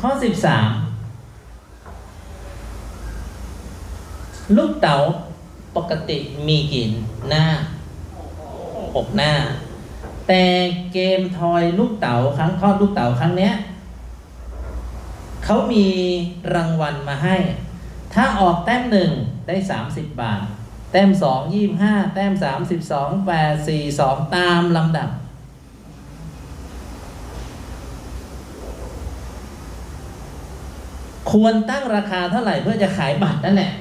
ข้อสิบสามลูกเต๋าปกติมีกี่หน้าหกหน้า แต่เกมทอยลูกเต๋าครั้งทอดลูกเต๋าครั้งเนี้ยเขามีรางวัลมาให้ ถ้าออกแต้มหนึ่งได้สามสิบบาท แต้มสองยี่ห้าแต้มสามสิบสองแปดสี่สองตามลำดับ ควรตั้งราคาเท่าไหร่เพื่อจะขายบัตรนั่นแหละ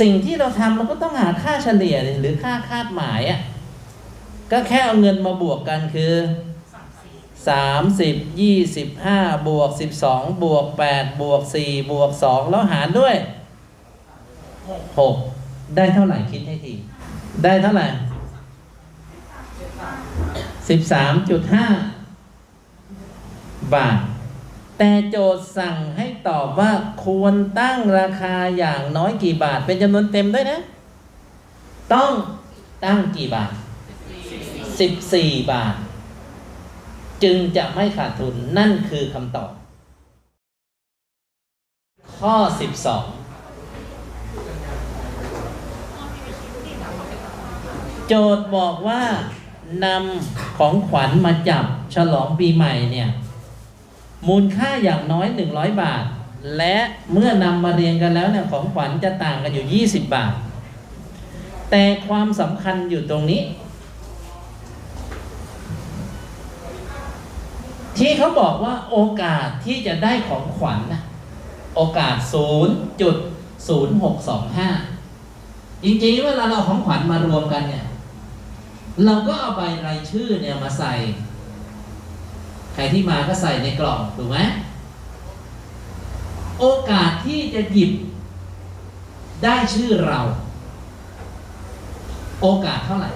สิ่งที่เราทำเราก็ต้องหาค่าเฉลี่ยหรือค่าคาดหมายอะ่ะก็แค่เอาเงินมาบวกกันคือสามสิบยี่สิบห้าบวกสิบสองบวกแปดบวกสี่บวกสองแล้วหารด้วยหกได้เท่าไหร่คิดให้ที ได้เท่าไหร่สิบสามจุดห้าบาท แต่โจทย์สั่งให้ตอบว่าควรตั้งราคาอย่างน้อยกี่บาท เป็นจำนวนเต็มด้วยนะ ต้องตั้งกี่บาท 14 บาท จึงจะไม่ขาดทุนนั่นคือคำตอบ ข้อ 12 โจทย์บอกว่านำของขวัญมาจับฉลองปีใหม่เนี่ย มูลค่าอย่างน้อย 100 บาท และเมื่อนำมาเรียงกันแล้วเนี่ยของขวัญจะต่างกันอยู่ 20 บาท แต่ความสำคัญอยู่ตรงนี้ ที่เขาบอกว่าโอกาสที่จะได้ของขวัญนะโอกาส 0.0625 จริงๆเวลาเราเอาของขวัญมารวมกันเนี่ย เราก็เอาใบรายชื่อเนี่ยมาใส่ ใครที่มาก็ใส่ในกล่องถูกไหมโอกาสที่จะหยิบได้ชื่อเรา โอกาสเท่าไหร่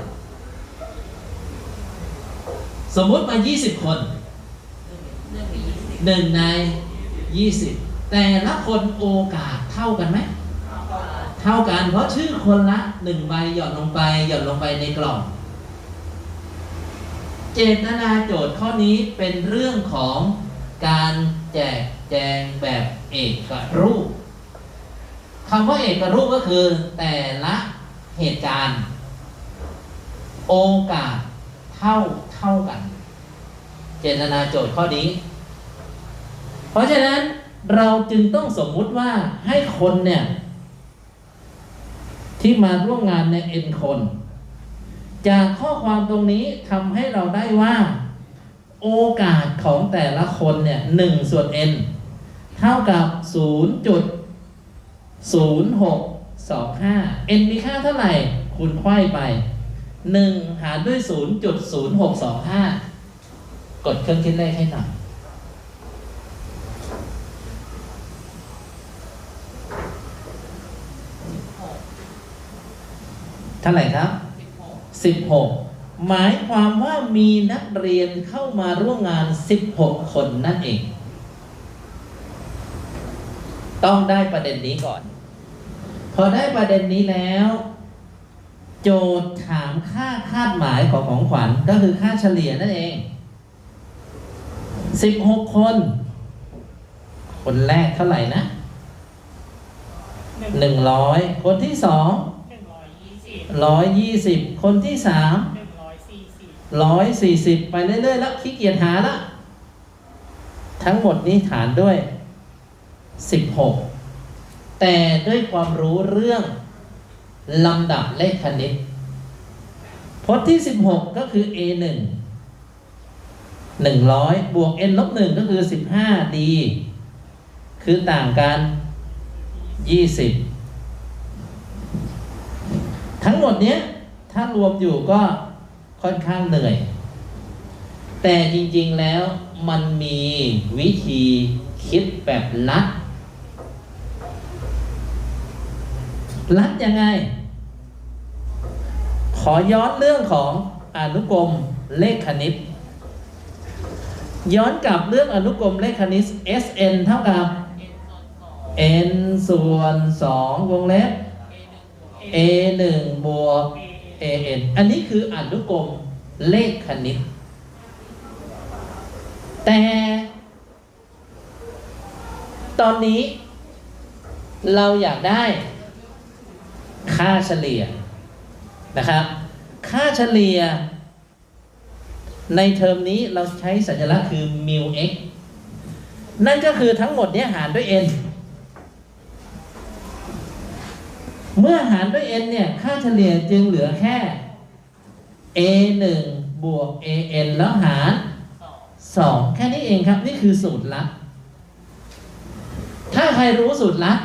สมมุติมา 20 คนหนึ่งใน 20 แต่ละคนโอกาสเท่ากันไหม เท่ากันเพราะชื่อคนละหนึ่งใบหย่อนลงไปหย่อนลงไปในกล่อง เจตนาโจทย์ข้อนี้เป็นเรื่องของการแจกแจงแบบเอกรูปคำว่าเอกรูปก็คือแต่ละเหตุการณ์ โอกาสเท่าเท่ากัน เจตนาโจทย์ข้อนี้ เพราะฉะนั้นเราจึงต้องสมมุติว่าให้คนเนี่ย ที่มาร่วมงานใน N คน จากข้อความตรงนี้ทำให้เราได้ว่า โอกาสของแต่ละคนเนี่ยหนึ่งส่วน n เท่ากับศูนย์จุดศูนย์หกสองห้า n มีค่าเท่าไหร่คุณไขว้ไปหนึ่งหารด้วยศูนย์จุดศูนย์หกสองห้ากดเครื่องคิดเลขให้หน่อยเท่าไหร่ครับ 16 หมายความว่ามีนักเรียนเข้ามาร่วมงาน 16 คนนั่นเอง ต้องได้ประเด็นนี้ก่อน พอได้ประเด็นนี้แล้ว โจทย์ถามค่าคาดหมายของของขวัญก็คือค่าเฉลี่ยนั่นเอง 16 คน คนแรกเท่าไหร่นะ 100 คนที่สองหนึ่ง ร้อยยี่สิบคนที่สามร้อยสี่สิบร้อยสี่สิบไปเรื่อยๆ แล้วขี้เกียจหาละ ทั้งหมดนี้ฐานด้วยสิบหกแต่ด้วยความรู้เรื่องลำดับเลขคณิตพจน์ที่สิบหกก็คือ a หนึ่งหนึ่งร้อยบวก n ลบหนึ่งก็คือสิบห้า d คือต่างกันยี่สิบ ทั้งหมดเนี้ยถ้ารวมอยู่ก็ค่อนข้างเหนื่อย แต่จริงๆแล้วมันมีวิธีคิดแบบลัดลัดยังไง ขอย้อนเรื่องของอนุกรมเลขคณิต ย้อนกลับเรื่องอนุกรมเลขคณิต Sn เท่ากับ n ส่วน2วงเล็บ a 1บวก a n อันนี้คืออนุกรมเลขคณิต แต่ ตอนนี้ เราอยากได้ค่าเฉลี่ยนะครับ ค่าเฉลี่ย ในเทอมนี้เราใช้สัญลักษณ์คือ mu x นั่นก็คือทั้งหมดเนี้ยหารด้วย n เมื่อหารด้วย n เนี่ยค่าเฉลี่ยจึงเหลือแค่ a 1บวก a n แล้วหารสอง2แค่นี้เองครับ นี่คือสูตรลัดถ้าใครรู้สูตรลัด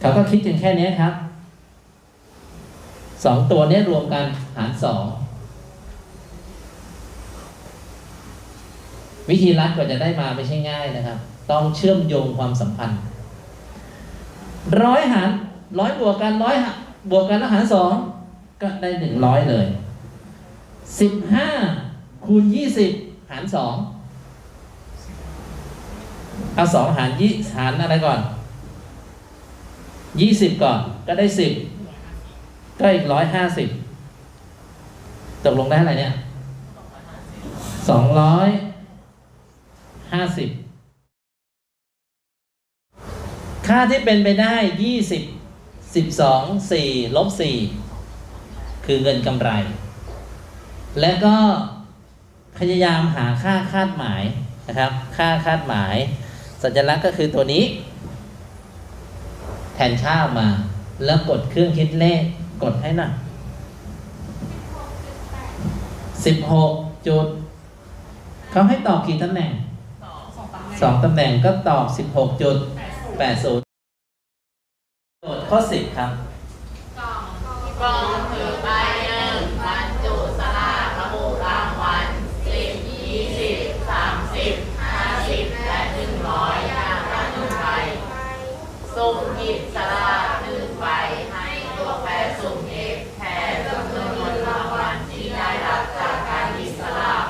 เขาก็คิดกันแค่นี้ครับสองตัวนี้รวมกันหารสองวิธีรัดกว่าจะได้มาไม่ใช่ง่ายนะครับ ต้องเชื่อมโยงความสัมพันธ์ร้อยหาร ร้อยบวกกันร้อยบวกกันแล้วหารสองก็ได้หนึ่งร้อยเลยสิบห้าคูณยี่สิบหารสองเอาสองหารยี่หารอะไรก่อนยี่สิบก่อนก็ได้สิบก็อีกร้อยห้าสิบตกลงได้อะไรเนี่ยสองร้อยห้าสิบค่าที่เป็นไปได้ยี่สิบ สิบสองสี่ลบสี่คือเงินกำไร และก็พยายามหาค่าคาดหมายนะครับ ค่าคาดหมาย สัญลักษณ์ก็คือตัวนี้ แทนค่าออกมา แล้วกดเครื่องคิดเลขกดให้หน่อยสิบหกจุดเขาให้ตอบกี่ตำแหน่งสองสองตำแหน่งสองตำแหน่งก็ตอบสิบหกจุดแปดศูนย์ ข้อสิบครับกล่องถือใบหนึ่งบรรจุสลากระบุรางวัลสิบยี่สิบสามสิบห้าสิบและหนึ่งร้อยอย่างละหนึ่งใบสุ่มหยิบสลากหนึ่งใบให้ตัวแปรสุ่มเอกแทนจำนวนเงินรางวัลที่ได้รับจากการหยิบสลาก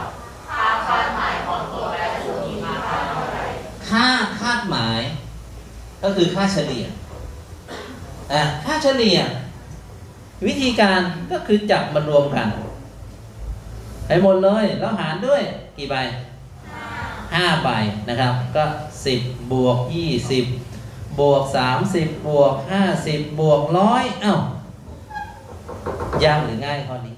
ค่าคาดหมายของตัวแปรสุ่มนี้มีค่าเท่าไหร่ค่าคาดหมาย ก็คือค่าเฉลี่ย อะค่าเฉลี่ย วิธีการก็คือจับมารวมกันไปหมดเลยแล้วหารด้วยกี่ใบห้าใบนะครับ ก็สิบบวกยี่สิบบวกสามสิบบวกห้าสิบบวกร้อยเอ้ายากหรือง่ายข้อนี้